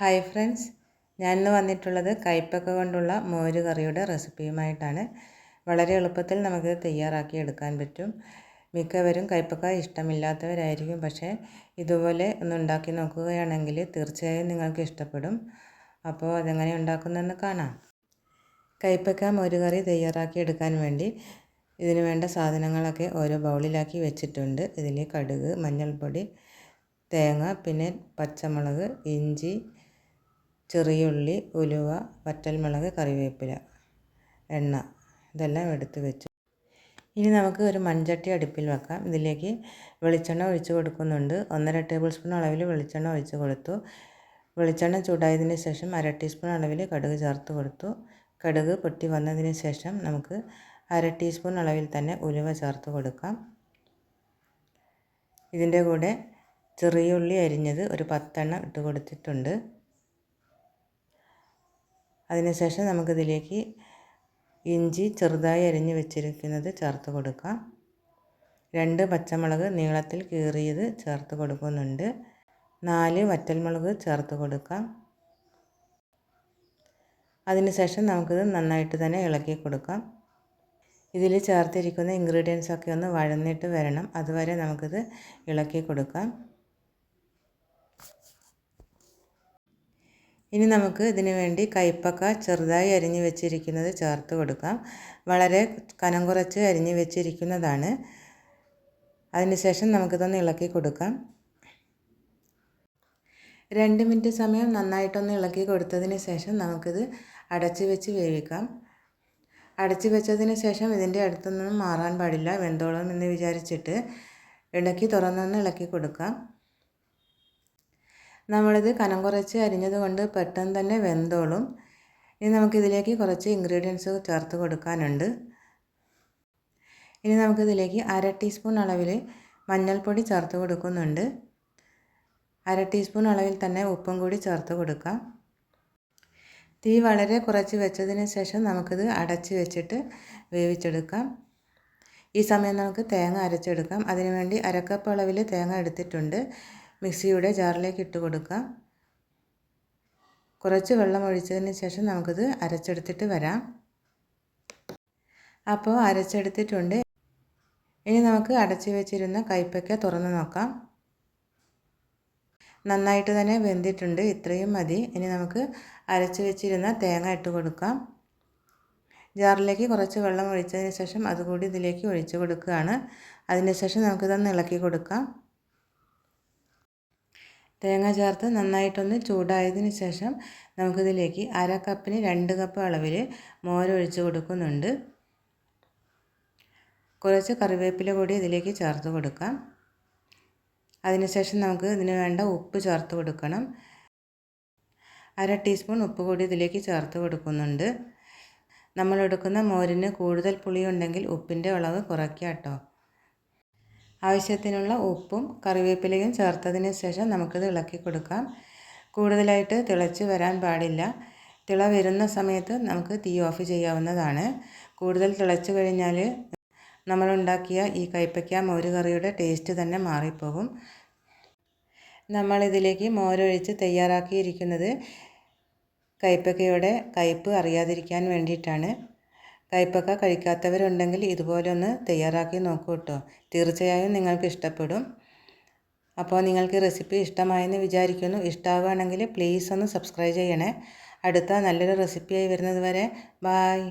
Hi friends. ഞാൻ ഇന്ന് വന്നിട്ടുള്ളത് കയ്പ്പക്ക കൊണ്ടുള്ള മോര് കറിയുടെ റെസിപ്പിയുമായിട്ടാണ്. വളരെ എളുപ്പത്തിൽ നമുക്ക് തയ്യാറാക്കി എടുക്കാൻ പറ്റും. മിക്കവരും കയ്പ്പക്ക ഇഷ്ടമില്ലാത്തവരായിരിക്കും. പക്ഷേ ഇതുപോലെ ഒന്ന് ഉണ്ടാക്കി നോക്കുകയാണെങ്കിൽ തീർച്ചയായും നിങ്ങൾക്ക് ഇഷ്ടപ്പെടും. അപ്പോൾ അതെങ്ങനെ ഉണ്ടാക്കുന്നതെന്ന് കാണാം. കയ്പ്പക്ക മോര് കറി തയ്യാറാക്കി എടുക്കാൻ വേണ്ടി ഇതിന് വേണ്ട സാധനങ്ങളൊക്കെ ഓരോ ബൗളിലാക്കി വെച്ചിട്ടുണ്ട്. ഇതിൽ കടുക് മഞ്ഞൾപ്പൊടി തേങ്ങ പിന്നെ പച്ചമുളക് ഇഞ്ചി ചെറിയുള്ളി ഉലുവ വറ്റൽമുളക് കറിവേപ്പില എണ്ണ ഇതെല്ലാം എടുത്ത് വെച്ചു. ഇനി നമുക്ക് ഒരു മൺചട്ടി അടുപ്പിൽ വെക്കാം. ഇതിലേക്ക് വെളിച്ചെണ്ണ ഒഴിച്ച് കൊടുക്കുന്നുണ്ട്. ഒന്നര ടേബിൾ സ്പൂൺ അളവിൽ വെളിച്ചെണ്ണ ഒഴിച്ച് കൊടുത്തു. വെളിച്ചെണ്ണ ചൂടായതിന് ശേഷം അര ടീസ്പൂൺ അളവിൽ കടുക് ചേർത്ത് കൊടുത്തു. കടുക് പൊട്ടി വന്നതിന് ശേഷം നമുക്ക് അര ടീസ്പൂൺ അളവിൽ തന്നെ ഉലുവ ചേർത്ത് കൊടുക്കാം. ഇതിന്റെ കൂടെ ചെറിയ ഉള്ളി അരിഞ്ഞത് ഒരു പത്തെണ്ണം ഇട്ട് കൊടുത്തിട്ടുണ്ട്. അതിനുശേഷം നമുക്കിതിലേക്ക് ഇഞ്ചി ചെറുതായി അരിഞ്ഞ് വെച്ചിരിക്കുന്നത് ചേർത്ത് കൊടുക്കാം. രണ്ട് പച്ചമുളക് നീളത്തിൽ കീറിയത് ചേർത്ത് കൊടുക്കുന്നുണ്ട്. നാല് വറ്റൽമുളക് ചേർത്ത് കൊടുക്കാം. അതിനുശേഷം നമുക്കിത് നന്നായിട്ട് തന്നെ ഇളക്കി കൊടുക്കാം. ഇതിൽ ചേർത്തിരിക്കുന്ന ഇൻഗ്രീഡിയൻസ് ഒക്കെ ഒന്ന് വഴന്നിട്ട് വരണം. അതുവരെ നമുക്കിത് ഇളക്കി കൊടുക്കാം. ഇനി നമുക്ക് ഇതിന് വേണ്ടി കൈപ്പക്ക ചെറുതായി അരിഞ്ഞ് വെച്ചിരിക്കുന്നത് ചേർത്ത് കൊടുക്കാം. വളരെ കനം കുറച്ച് അരിഞ്ഞ് വെച്ചിരിക്കുന്നതാണ്. അതിനുശേഷം നമുക്കിതൊന്ന് ഇളക്കി കൊടുക്കാം. രണ്ട് മിനിറ്റ് സമയം നന്നായിട്ടൊന്ന് ഇളക്കി കൊടുത്തതിന് ശേഷം നമുക്കിത് അടച്ച് വെച്ച് വേവിക്കാം. അടച്ച് വെച്ചതിന് ശേഷം ഇതിന്റെ അടുത്തൊന്നും മാറാൻ പാടില്ല. വെന്തോളം എന്ന് വിചാരിച്ചിട്ട് ഇളക്കി തുറന്നൊന്ന് ഇളക്കി കൊടുക്കാം. നമ്മളിത് കനം കുറച്ച് അരിഞ്ഞത് കൊണ്ട് പെട്ടെന്ന് തന്നെ വെന്തോളും. ഇനി നമുക്കിതിലേക്ക് കുറച്ച് ഇൻഗ്രീഡിയൻസ് ചേർത്ത് കൊടുക്കാനുണ്ട്. ഇനി നമുക്കിതിലേക്ക് അര ടീസ്പൂൺ അളവിൽ മഞ്ഞൾപ്പൊടി ചേർത്ത് കൊടുക്കുന്നുണ്ട്. അര ടീസ്പൂൺ അളവിൽ തന്നെ ഉപ്പും കൂടി ചേർത്ത് കൊടുക്കാം. തീ വളരെ കുറച്ച് വെച്ചതിന് ശേഷം നമുക്കിത് അടച്ച് വെച്ചിട്ട് വേവിച്ചെടുക്കാം. ഈ സമയം നമുക്ക് തേങ്ങ അരച്ചെടുക്കാം. അതിനുവേണ്ടി അരക്കപ്പ് അളവിൽ തേങ്ങ എടുത്തിട്ടുണ്ട്. മിക്സിയുടെ ജാറിലേക്ക് ഇട്ട് കൊടുക്കാം കുറച്ച് വെള്ളം ഒഴിച്ചതിന് ശേഷം നമുക്കിത് അരച്ചെടുത്തിട്ട് വരാം. അപ്പോൾ അരച്ചെടുത്തിട്ടുണ്ട്. ഇനി നമുക്ക് അടച്ച് വെച്ചിരുന്ന കൈപ്പയ്ക്ക തുറന്ന് നോക്കാം. നന്നായിട്ട് തന്നെ വെന്തിട്ടുണ്ട്. ഇത്രയും മതി. ഇനി നമുക്ക് അരച്ച് വെച്ചിരുന്ന തേങ്ങ ഇട്ട് കൊടുക്കാം. ജാറിലേക്ക് കുറച്ച് വെള്ളം ഒഴിച്ചതിന് ശേഷം അതുകൂടി ഇതിലേക്ക് ഒഴിച്ച് കൊടുക്കുകയാണ്. അതിന് ശേഷം നമുക്കിതൊന്ന് ഇളക്കി കൊടുക്കാം. തേങ്ങ ചേർത്ത് നന്നായിട്ടൊന്ന് ചൂടായതിന് ശേഷം നമുക്കിതിലേക്ക് അര കപ്പിന് രണ്ട് കപ്പ് അളവിൽ മോരൊഴിച്ച് കൊടുക്കുന്നുണ്ട്. കുറച്ച് കറിവേപ്പില കൂടി ഇതിലേക്ക് ചേർത്ത് കൊടുക്കാം. അതിനുശേഷം നമുക്ക് ഇതിന് വേണ്ട ഉപ്പ് ചേർത്ത് കൊടുക്കണം. അര ടീസ്പൂൺ ഉപ്പ് കൂടി ഇതിലേക്ക് ചേർത്ത് കൊടുക്കുന്നുണ്ട്. നമ്മൾ എടുക്കുന്ന മോരിന് കൂടുതൽ പുളിയുണ്ടെങ്കിൽ ഉപ്പിന്റെ അളവ് കുറയ്ക്കാം കേട്ടോ. ആവശ്യത്തിനുള്ള ഉപ്പും കറിവേപ്പിലയും ചേർത്തതിന് ശേഷം നമുക്കിത് ഇളക്കി കൊടുക്കാം. കൂടുതലായിട്ട് തിളച്ച് വരാൻ പാടില്ല. തിള വരുന്ന സമയത്ത് നമുക്ക് തീ ഓഫ് ചെയ്യാവുന്നതാണ്. കൂടുതൽ തിളച്ച് കഴിഞ്ഞാൽ നമ്മളുണ്ടാക്കിയ ഈ കൈപ്പയ്ക്ക മോര് കറിയുടെ ടേസ്റ്റ് തന്നെ മാറിപ്പോകും. നമ്മളിതിലേക്ക് മോരൊഴിച്ച് തയ്യാറാക്കിയിരിക്കുന്നത് കൈപ്പക്കയുടെ കയ്പ്പ് അറിയാതിരിക്കാൻ വേണ്ടിയിട്ടാണ്. കയ്പക്ക കഴിക്കാത്തവരുണ്ടെങ്കിൽ ഇതുപോലെ ഒന്ന് തയ്യാറാക്കി നോക്കൂ കേട്ടോ തീർച്ചയായും നിങ്ങൾക്ക് ഇഷ്ടപ്പെടും. അപ്പോൾ നിങ്ങൾക്ക് റെസിപ്പി ഇഷ്ടമായെന്ന് വിചാരിക്കുന്നു. ഇഷ്ടമാവുകയാണെങ്കിൽ പ്ലീസ് ഒന്ന് സബ്സ്ക്രൈബ് ചെയ്യണേ. അടുത്ത നല്ലൊരു റെസിപ്പിയായി വരുന്നത് വരെ ബായ്.